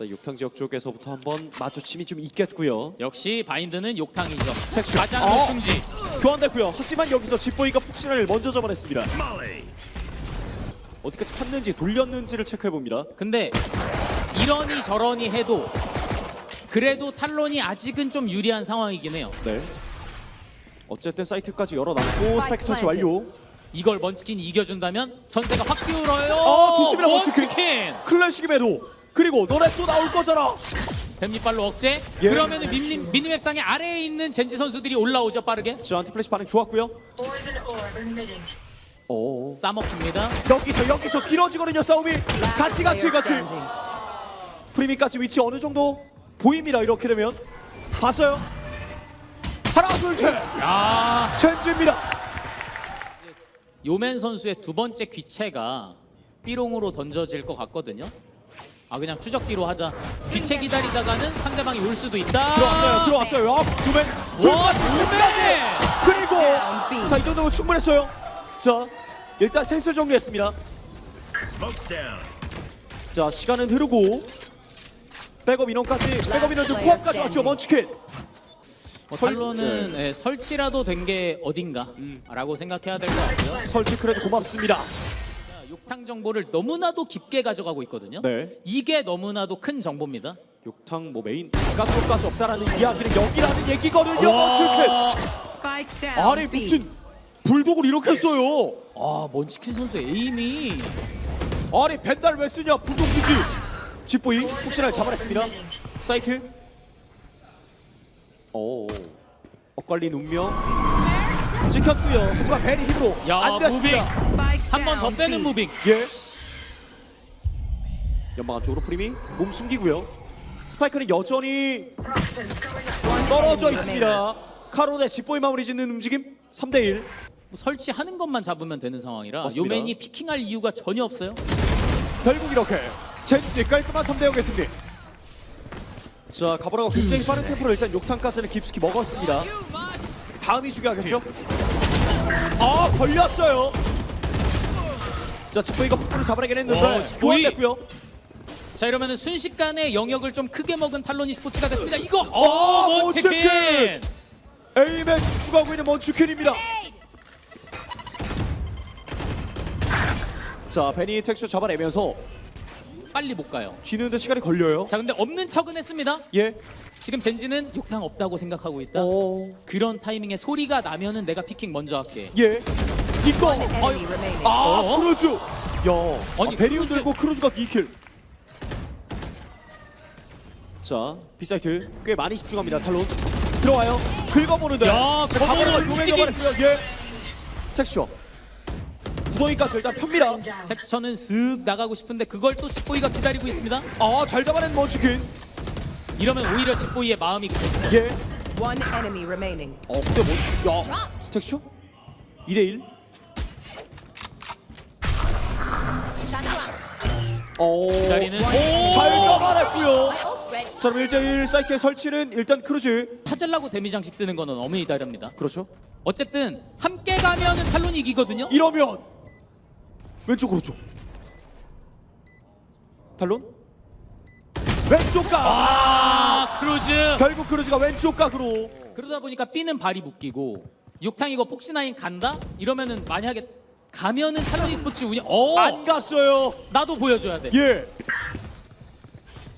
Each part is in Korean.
자 육탕 지역 쪽에서부터 한번 마주침이 좀 있겠고요. 역시 바인드는 욕탕이죠. 택시. 가장 어. 충지. 교환됐고요. 하지만 여기서 집보이가 푹신을 먼저 잡아냈습니다. 어디까지 팠는지 돌렸는지를 체크해 봅니다. 근데 이러니 저러니 해도 그래도 탈론이 아직은 좀 유리한 상황이긴 해요. 네. 어쨌든 사이트까지 열어놨고 스파이크 설치 완료. 이걸 먼치킨이 이겨준다면 전세가 확 기울어요. 어, 좋습니다, 먼치킨. 매도. 그리고 너네 또 나올 거잖아. 뱀잎발로 억제. 예. 그러면은 미니, 미니맵상의 아래에 있는 젠지 선수들이 올라오죠 빠르게. 자 안티플래시 반응 좋았고요. Poison orb emitting. 오. 싸먹힙니다. 여기서 여기서 길어지거든요 싸움이. 같이 같이 같이. 프리미까지 위치 어느 정도 보입니다. 이렇게 되면 봤어요. 하나 둘 셋. 야 젠지입니다. 요맨 선수의 두 번째 귀체가 삐롱으로 던져질 것 같거든요. 아 그냥 추적기로 하자. 귀체 기다리다가는 상대방이 올 수도 있다. 들어왔어요. 들어왔어요. 아, 두맨 와, 둘까지 두맨! 둘까지. 그리고 자 이 정도면 충분했어요. 자 일단 셋을 정리했습니다. 자 시간은 흐르고 백업 인원까지 백업 인원들 포함까지 왔죠 먼치킨. 뭐 설- 탈론은 예, 설치라도 된 게 어딘가라고 생각해야 될 것 같고요. 설치 크레드 고맙습니다. 자, 욕탕 정보를 너무나도 깊게 가져가고 있거든요. 네. 이게 너무나도 큰 정보입니다. 욕탕 뭐 메인 바깥쪽까지 없다라는 이야기는 여기라는 얘기거든요. Spike down. 아니 무슨 불독을 이렇게 써요. 아 먼치킨 선수의 에임이 아니 벤달 왜 쓰냐 불독 쓰지. 집보이 혹시나 잡아냈습니다. 사이트. 오. 엇갈린 운명. 찍혔고요. 하지만 벤이 힘으로 야, 안 됐습니다. 한 번 더. 빼는. 무빙. 예. 연막 안쪽으로 프리미 몸 숨기고요. 스파이크는 여전히. 떨어져 있습니다. 카론의 집보이 마무리 짓는 움직임 3대 1. 뭐 설치하는 것만 잡으면 되는 상황이라 맞습니다. 요맨이 피킹할 이유가 전혀 없어요. 결국 이렇게 젠지 깔끔한 3대 0의 승리. 자 가보라가 굉장히 빠른 템포로 일단 욕탕까지는 깊숙이 먹었습니다. 다음이 중요하겠죠? 아 걸렸어요. 자 집보이가 폭풍을 잡아내긴 했는데 어, 집보이. 교환됐고요. 자 이러면은 순식간에 영역을 좀 크게 먹은 탈론이 스포츠가 됐습니다. 이거 어, 어 먼치킨! 먼치킨. 에임에 집중하고 있는 먼치킨입니다. 자 베니 텍스처 잡아내면서 빨리 못 가요. 쥐는데 시간이 걸려요. 자 근데 없는 척은 했습니다. 예. 지금 젠지는 욕탕 없다고 생각하고 있다. 어. 그런 타이밍에 소리가 나면은 내가 피킹 먼저 할게. 예. 이거. Enemy remaining. 아 어? 크루즈. 야. 아니, 아, 베리 크루즈- 들고 크루즈가 2킬. 자 비사이트 꽤 많이 집중합니다 탈론. 들어와요. 긁어보는데. 야, 자, 저거를 가보라가 요맹 움직임. 잡아냈고요. 예. 텍스처. 구덩이까지 일단 down. 텍스처는 슥 나가고 싶은데 그걸 또 집보이가 기다리고 있습니다. 아 잘 잡아낸 먼치킨. 이러면 오히려 집보이의 마음이. 예. One enemy remaining. 어 근데 먼치킨. 야. 텍스처. 2대 1. 어. 기다리는 잘 오! 잡아냈고요. 자 그럼 1대1 사이트의 설치는 일단 크루즈. 타젤라고 데미 장식 쓰는 거는 어머니 다릅니다. 그렇죠. 어쨌든 함께 가면은 탈론이 이기거든요. 이러면 왼쪽 오른쪽. 탈론? 왼쪽 각. 아 크루즈. 결국 크루즈가 왼쪽 각으로. 그러다 보니까 B는 발이 묶이고 육탕이고 폭신하인 간다? 이러면은 만약에 가면은 탈론 e스포츠 운영 어! 안 갔어요. 나도 보여줘야 돼. 예.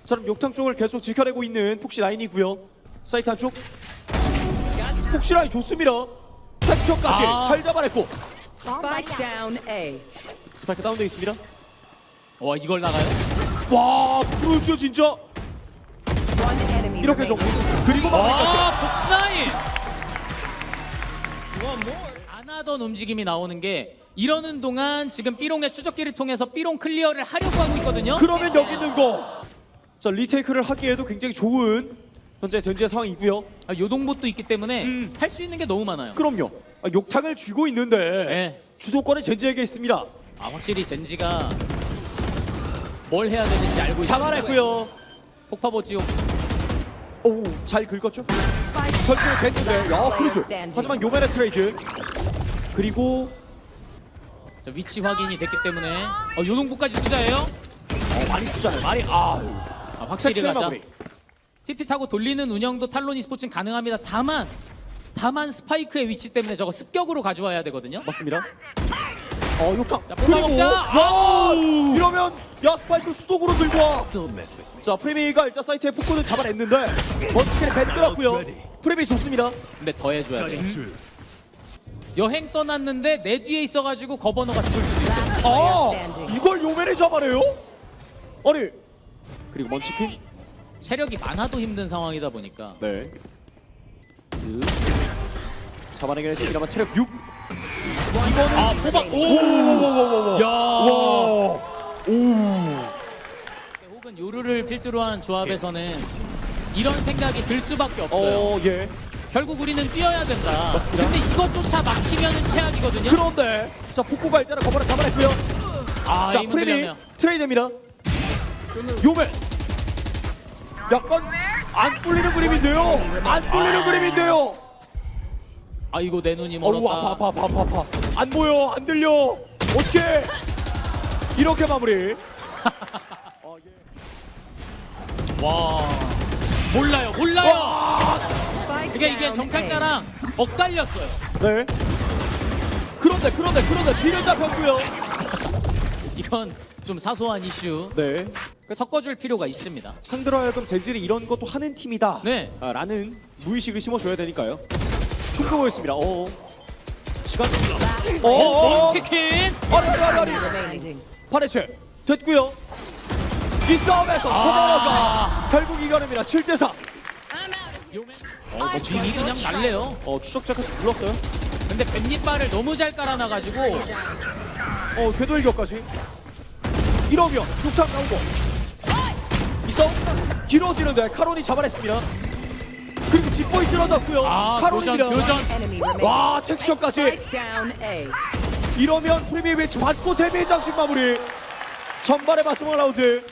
자, 그럼 욕탕 쪽을 계속 지켜내고 있는 폭시 라인이고요. 사이트 한쪽. 폭시 라인 좋습니다. 텍스처까지 아. 잘 잡아냈고. Spike down A. 스파이크 다운되어 있습니다 와 이걸 나가요? 와 크루즈 진짜 이렇게 해서. 그리고 마무리까지 와 폭스나인. 안 하던 움직임이 나오는 게 이러는 동안 지금 삐롱의 추적기를 통해서 삐롱 클리어를 하려고 하고 있거든요. 그러면 여기 있는 거. 자 리테이크를 하기에도 굉장히 좋은 현재 전지의 상황이고요. 아, 요동봇도 있기 때문에 음. 할 수 있는 게 너무 많아요. 그럼요. 아, 욕탕을 쥐고 있는데 네. 주도권은 젠지에게 있습니다. 아 확실히 젠지가 뭘 해야 되는지 알고 있어요. 잡아냈고요. 폭파보 지옥. 오, 잘 긁었죠? 설치는 됐는데, 야, 크루즈. 하지만 요맨의 트레이드. 그리고 자, 위치 확인이 됐기 때문에 어, 요동봇까지 투자해요. 어, 많이 투자네, 많이. 아, 아, 확실히 가자. 마무리. TP 타고 돌리는 운영도 탈론 e스포츠는 가능합니다. 다만 다만 스파이크의 위치 때문에 저거 습격으로 가져와야 되거든요. 맞습니다. 어, 욕탕. 자, 뽑아먹자. 와! 이러면 야 스파이크 수동으로 들고 와. 자, 프리미가 일단 사이트에 폭군을 잡아냈는데 먼치킨이 밴 끌었고요. 프리미 좋습니다. 근데 더 해줘야 돼. 여행 떠났는데 내 뒤에 있어가지고 거버너가 죽을 수도 있어. 아. 이걸 요맨이 잡아내요? 아니. 그리고 먼치킨. 체력이 많아도 힘든 상황이다 보니까 네. 잡아내긴 했습니다만 체력 6. 이거는 아 뽑아 오! 오오오오오오. 야! 와. 혹은 요루를 필두로 한 조합에서는 이런 생각이 들 수밖에 없어요. 어, 예. 결국 우리는 뛰어야 된다. 맞습니다. 근데 이것조차 막히면은 최악이거든요. 그런데 자 폭구가 일단은 거버를 잡아냈고요. 아, 자 들렸네요. 트레이드입니다. 요맨. 약간 안 뚫리는 그림인데요. 안 뚫리는 그림인데요. 아 이거 내 눈이 어우 멀었다. 아파 아파 아파 아파 아파. 안 보여 안 들려. 어떻게 이렇게 마무리. 어, 예. 와 몰라요 몰라요. 와, 그러니까 이게 A. 정찰자랑 엇갈렸어요. 네. 그런데 그런데 그런데 비를 잡혔고요. 이건 좀 사소한 이슈. 네. 섞어줄 필요가 있습니다. 상대로 하여금 재질이 이런 것도 하는 팀이다. 네. 아, 라는 무의식을 심어줘야 되니까요. 충분했습니다. 어. 시간. 어. 어. 어. 치킨. 아리 아리 아리 아리. 파레체 됐고요. 이 싸움에서 아. 코바라가 결국 이겨냅니다. 7대 4. 어, 뭐 빙이 그냥 날래요. 어 추적자까지 불렀어요. 근데 뱀잎발을 너무 잘 깔아놔가지고 어 궤도 일격까지. 이러면 육상 나오고. 이 싸움 길어지는데 카론이 잡아냈습니다. 그리고 짚보이 쓰러졌고요. 아 교전 카론입니다. 교전. 와 텍스처까지. 이러면 프리미엄 매치 받고 데뷔 장식 마무리. 전반의 마지막 라운드.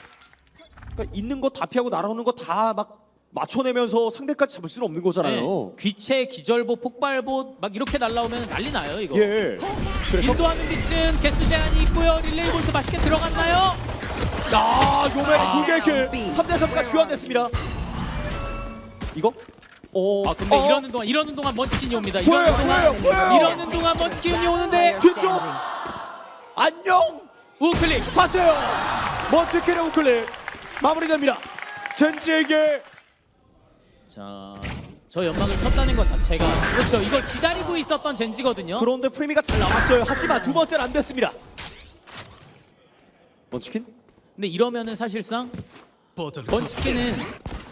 그러니까 있는 거 다 피하고 날아오는 거 다 막 맞춰내면서 상대까지 잡을 수는 없는 네. 거잖아요. 귀체, 기절보, 폭발보 막 이렇게 날라오면 난리 나요 이거. 예. 그래서 인도하는 빛은 개수 제한이 있고요. 릴레이 볼트 맛있게 들어갔나요? 아 요맨의 아. 두개 킬 3대 3까지 교환됐습니다. 이거? 어. 아 근데 어, 이러는 동안 이러는 동안 먼치킨이 옵니다. 보여요, 이러는 동안 보여요, 보여요. 이러는 동안 먼치킨이 오는데 뒤쪽 안녕 우클릭. 하세요. 먼치킨의 우클릭 마무리됩니다. 젠지에게 자, 저 연막을 쳤다는 것 자체가 그렇죠. 이걸 기다리고 있었던 젠지거든요. 그런데 프리미가 잘 나왔어요. 하지만 두 번째는 안 됐습니다. 먼치킨? 근데 이러면은 사실상. 먼치킨은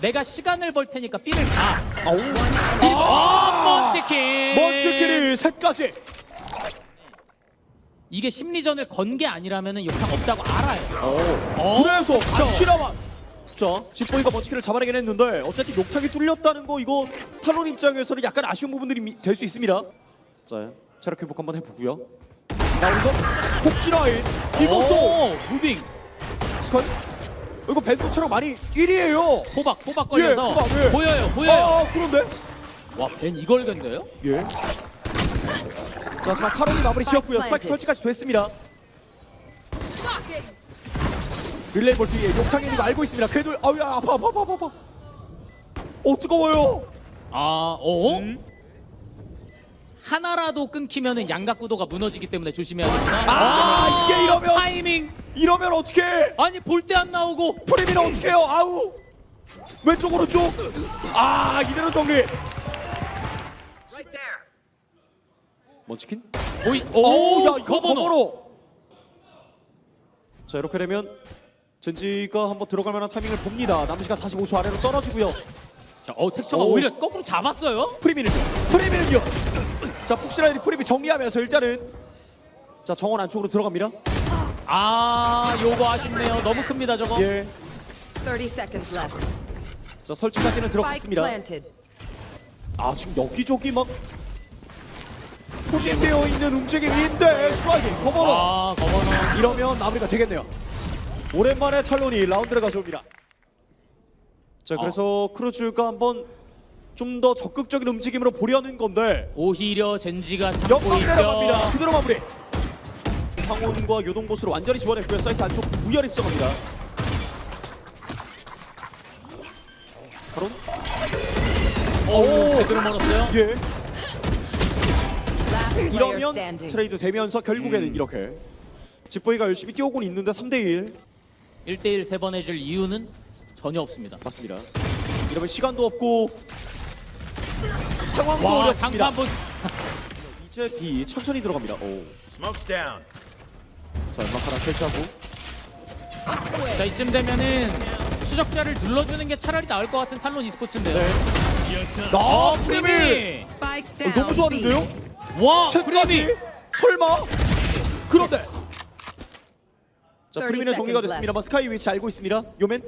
내가 시간을 벌 테니까 B를 가. 아우. 아, 먼치킨. 먼치킨이 셋까지. 이게 심리전을 건 게 아니라면은 욕탕 없다고 알아요. 어. 그래서 확실하만. 자, 집보이가 먼치킨을 잡아내긴 했는데 어쨌든 욕탕이 뚫렸다는 거 이거 탈론 입장에서는 약간 아쉬운 부분들이 될 수 있습니다. 자, 체력 회복 한번 해보고요. 나오면서 폭신화인 이것도 오, 무빙. 스컬. 이거 밴드 체력 많이 1위에요. 호박 호박 걸려서 예, 호박, 예. 보여요 보여요. 아, 그런데 와, 벤 이걸 건데요? 예. 자, 하지만 카론이 마무리 지었고요. 스파이크 설치까지 됐습니다. 릴레이 볼트에 욕탕이 있는 거 알고 있습니다. 궤도 아우 야 아파 아파 아파 아파, 아파. 어 뜨거워요. 아, 어? 음. 하나라도 끊기면은 양각 구도가 무너지기 때문에 조심해야겠구나. 아, 이게 이러면- 타이밍. 이러면 어떻게? 아니 볼 때 안 나오고 프리미는 어떻게 해요? 아우. 왼쪽 오른쪽. 아 이대로 정리. 먼치킨? 보이. 오, 오, 야 이거 거버너. 거버로. 자 이렇게 되면 젠지가 한번 들어갈 만한 타이밍을 봅니다. 남은 시간 45초 아래로 떨어지고요. 자, 어 텍스처가 오. 오히려 거꾸로 잡았어요. 프리미는요. 프리미는요. 자 폭신라인이 프리미 정리하면서 일단은 자 정원 안쪽으로 들어갑니다. 아, 요거 아쉽네요. 너무 큽니다 저거. 예. 30 seconds left. 자 설치까지는 Spike 들어갔습니다. planted. 아 지금 여기저기 막 포진되어 있는 움직임인데 스파이킹 거버너 아, 거버너. 이러면 마무리가 되겠네요. 오랜만에 탈론이 라운드를 가져옵니다. 자 그래서 크루즈가 한번 좀 더 적극적인 움직임으로 보려는 건데 오히려 젠지가 참고 역방 내려갑니다. 있죠. 그대로 마무리. 황혼과 요동보스를 완전히 지원했고요. 사이트 안쪽 무혈 입성합니다. 바로 오, 제대로 멀었어요. 예. 이러면. 트레이드 되면서 결국에는 이렇게 집보이가 열심히 뛰어오고 있는데 3대1 1대1 세 번 해줄 이유는 전혀 없습니다. 맞습니다. 이러면 시간도 없고 상황도 와, 어렵습니다. 장판 보스. 이제 B 천천히 들어갑니다. 오. Smoke's down. 자, 연막 하나 설치하고 자, 이쯤 되면은 추적자를 눌러주는 게 차라리 나을 것 같은 탈론 e스포츠인데요. 네. 어, 아, 프리미! 프리미! Spike 어, down. 너무 좋았는데요? 와, 셋까지? 프리미! 설마? 그런데 자, 30 프리미는 정리가 seconds 됐습니다만 스카이 위치 알고 있습니다. 요맨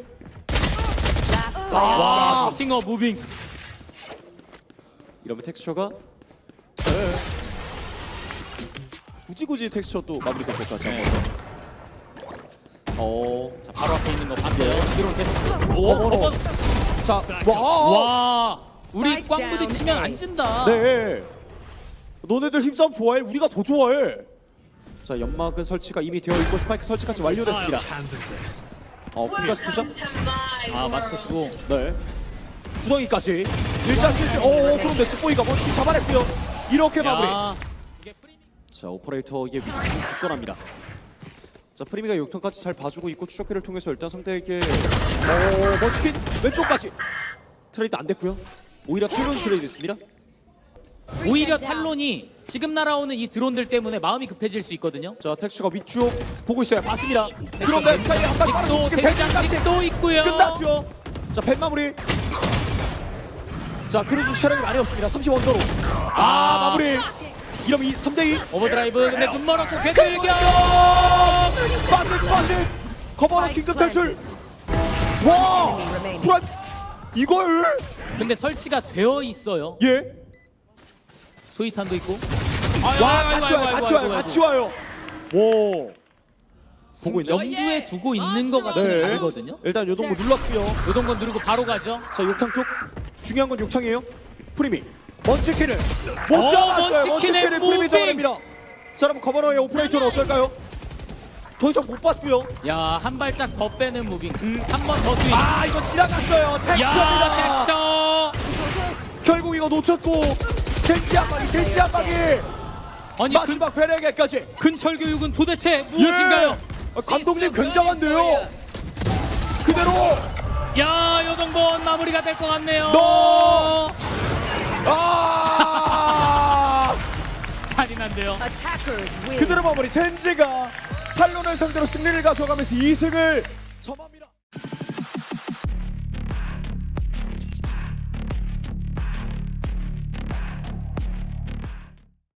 Last player 와. 스팅어 무빙. 이러면 텍스처가 네. 굳이 굳이 텍스처 또 마무리 될 것 같지 네. 어, 자, 바로 앞에 있는 거 봤어요. 뒤로 계속 쭉. 오, 거버로. 거버. 자, 와, 와, 우리 꽝 부딪히면. 안 진다. 네. 너네들 힘싸움 좋아해? 우리가 더 좋아해. 자, 연막은 설치가 이미 되어 있고 스파이크 설치까지 완료됐습니다. 어, 풀가스 투샷. 아, 마스크 쓰고. 네. 구덩이까지. 일단 실수. 오, 그런데 직보이가 먼치기 잡아냈고요. 이렇게 마무리. 야. 자, 오퍼레이터의 위기 굳건합니다. 자, 프리미가 욕턴까지 잘 봐주고 있고 추적기를 통해서 일단 상대에게 오, 먼치킨 왼쪽까지. 트레이드 안 됐고요. 오히려 트레이드 트레이드 됐습니다. 오히려 탈론이 지금 날아오는 이 드론들 때문에 마음이 급해질 수 있거든요. 자, 텍스처가 위쪽 보고 있어요. 봤습니다. 그런데 스카이 한발 벤까지 대장식도 있고요. 끝났죠. 자, 벤 마무리. 자, 크루즈 체력이 많이 없습니다. 30원더로. 아, 마무리. 이러면 이 3대 2. 오버드라이브 근데 눈 멀었고 괴들격. 빠진 빠진. 커버로 긴급 탈출. 와! 프라 이걸 근데 설치가 되어 있어요. 예. 소이탄도 있고. 와, 같이 와요. 같이 와요. 같이 와요. 오. 보고 있나요? 염두에 두고 있는 것 같은 자리거든요. 일단 요동부 눌렀고요. 요동건 누르고 바로 가죠. 자, 욕탕 쪽. 중요한 건 욕탕이에요. 프리미. 먼치킨을 못 어, 잡았어요. 먼치킨의 먼치킨을 프리미 무빙. 잡아냅니다. 자, 그럼 커버너의 오퍼레이터는 어떨까요? 더 이상 못 봤고요. 야, 한 발짝 더 빼는 무빙. 한 번 더 스윙. 아, 이거 지나갔어요. 야, 텍스처입니다. 텍스처. 결국 이거 놓쳤고 젠지 한 방이 젠지 한 방이 아니 근, 마지막 베레게까지 근철 교육은 도대체 무엇인가요? 아, 감독님 굉장한데요. 그대로 야, 요동건 마무리가 될 것 같네요. 너! 아 잔인한데요. 그대로 마무리 젠지가 탈론을 상대로 승리를 가져가면서 2승을 점합니다.